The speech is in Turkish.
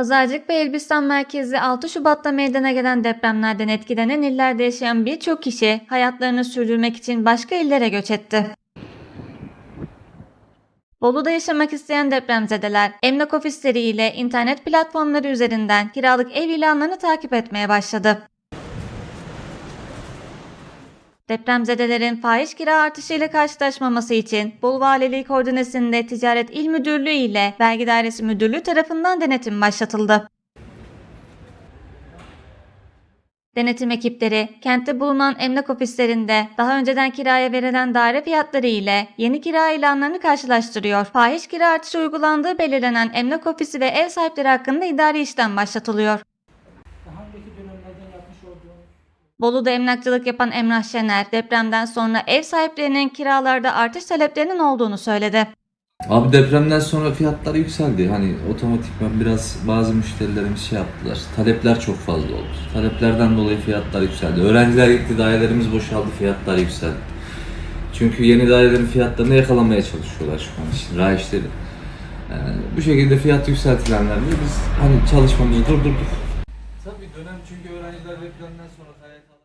Pazarcık ve Elbistan merkezi 6 Şubat'ta meydana gelen depremlerden etkilenen illerde yaşayan birçok kişi hayatlarını sürdürmek için başka illere göç etti. Bolu'da yaşamak isteyen depremzedeler emlak ofisleri ile internet platformları üzerinden kiralık ev ilanlarını takip etmeye başladı. Depremzedelerin fahiş kira artışıyla karşılaşmaması için Bolu Valiliği koordinesinde Ticaret İl Müdürlüğü ile Vergi Dairesi Müdürlüğü tarafından denetim başlatıldı. Denetim ekipleri kentte bulunan emlak ofislerinde daha önceden kiraya verilen daire fiyatları ile yeni kira ilanlarını karşılaştırıyor. Fahiş kira artışı uygulandığı belirlenen emlak ofisi ve ev sahipleri hakkında idari işlem başlatılıyor. Daha önceki dönemlerden yapmış olduğunuz Bolu'da emlakçılık yapan Emrah Şener depremden sonra ev sahiplerinin kiralarda artış taleplerinin olduğunu söyledi. Abi depremden sonra fiyatlar yükseldi. Hani otomatikman biraz bazı müşterilerimiz şey yaptılar. Talepler çok fazla oldu. Taleplerden dolayı fiyatlar yükseldi. Öğrenciler gitti, dairelerimiz boşaldı, fiyatlar yükseldi. Çünkü yeni dairelerin fiyatlarını yakalamaya çalışıyorlar şu an için, rayişleri. Yani bu şekilde fiyat yükseltilenlerle biz hani çalışmamızı durdurduk. Tabii dönem çünkü öğrenciler depremden sonra hayata